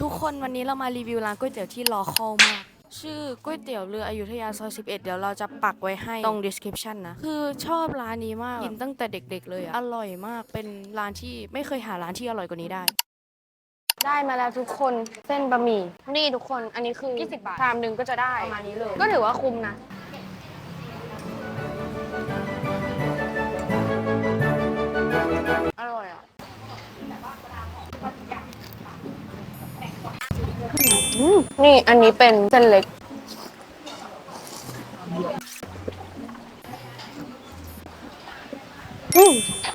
ทุกคนวันนี้เรามารีวิวร้านก๋วยเตี๋ยวที่รอคอลมาก ชื่อก๋วยเตี๋ยวเรืออยุธยาซอย11 เดี๋ยวเราจะปักไว้ให้ตรง description นะ คือชอบร้านนี้มาก กินตั้งแต่เด็กๆเลยอะอร่อยมากเป็นร้านที่ไม่เคยหาร้านที่อร่อยกว่านี้ได้ ได้มาแล้วทุกคนเส้นบะหมี่นี่ทุกคนอันนี้คือ 20 บาทชามหนึ่งก็จะได้ประมาณนี้เลย ก็ถือว่าคุ้มนะ นี่อันนี้เป็นเส้นเล็ก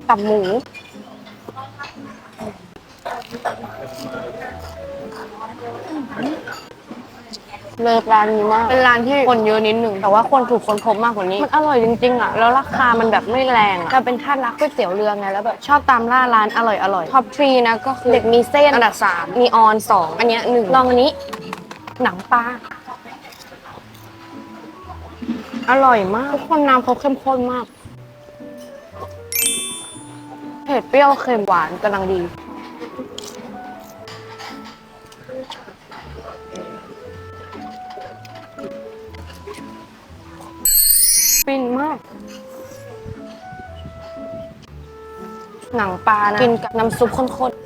กับหมู เลิฟร้านนี้มาก เป็นร้านที่คนเยอะนิดหนึ่งแต่ว่าคนถูกคนพบมากกว่านี้ มันอร่อยจริงๆอะ แล้วราคามันแบบไม่แรงอะเราเป็นท่าสรักก๋วยเตี๋ยวเรือไง แล้วแบบชอบตามล่าร้านอร่อยอร่อยท็อปทรีนะก็คือเด็กมีเส้นอันดับสามมีออนสองอันเนี้ยหนึ่งลองอันนี้ หนังปลาอร่อยมากทุกคนน้ำเขาเข้มข้นมาก เผ็ดเปรี้ยวเค็มหวานกำลังดี ฟินมาก หนังปลานะ กินกับน้ำซุปข้นๆ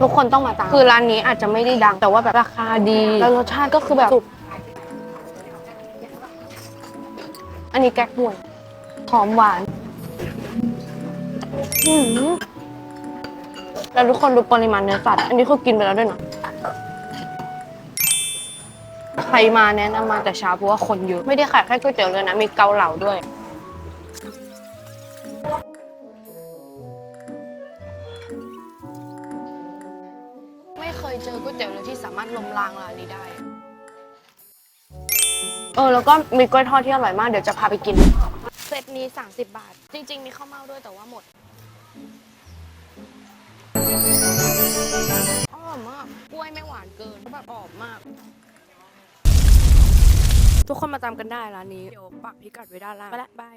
ทุกคนต้องมาตาม คือร้านนี้อาจจะไม่ได้ดัง แต่ว่าแบบราคาดี แล้วรสชาติก็คือแบบสุกอันนี้แก๊กหวยหอมหวานอืมแล้วทุกคนดูปริมาณเนื้อสัตว์ อันนี้คือกินไปแล้วด้วยนะ ใครมาแนะนำมาแต่เช้าเพราะว่าคนเยอะ ไม่ได้ขายแค่ก๋วยเตี๋ยวเลยนะ มีเกาเหลาด้วย ไม่เคยเจอก๋วยเตี๋ยวเลยที่สามารถลมล้างร้านนี้ได้ เออ แล้วก็มีกล้วยทอดที่อร่อยมาก เดี๋ยวจะพาไปกิน เซตนี้ 30 บาท จริง ๆ มีข้าวเม่าด้วยแต่ว่าหมดอร่อยมากกล้วยไม่หวานเกินแบบออกมาก ทุกคนมาตามกันได้ร้านนี้ เดี๋ยวปักพิกัดไว้ด้านล่างไปละบาย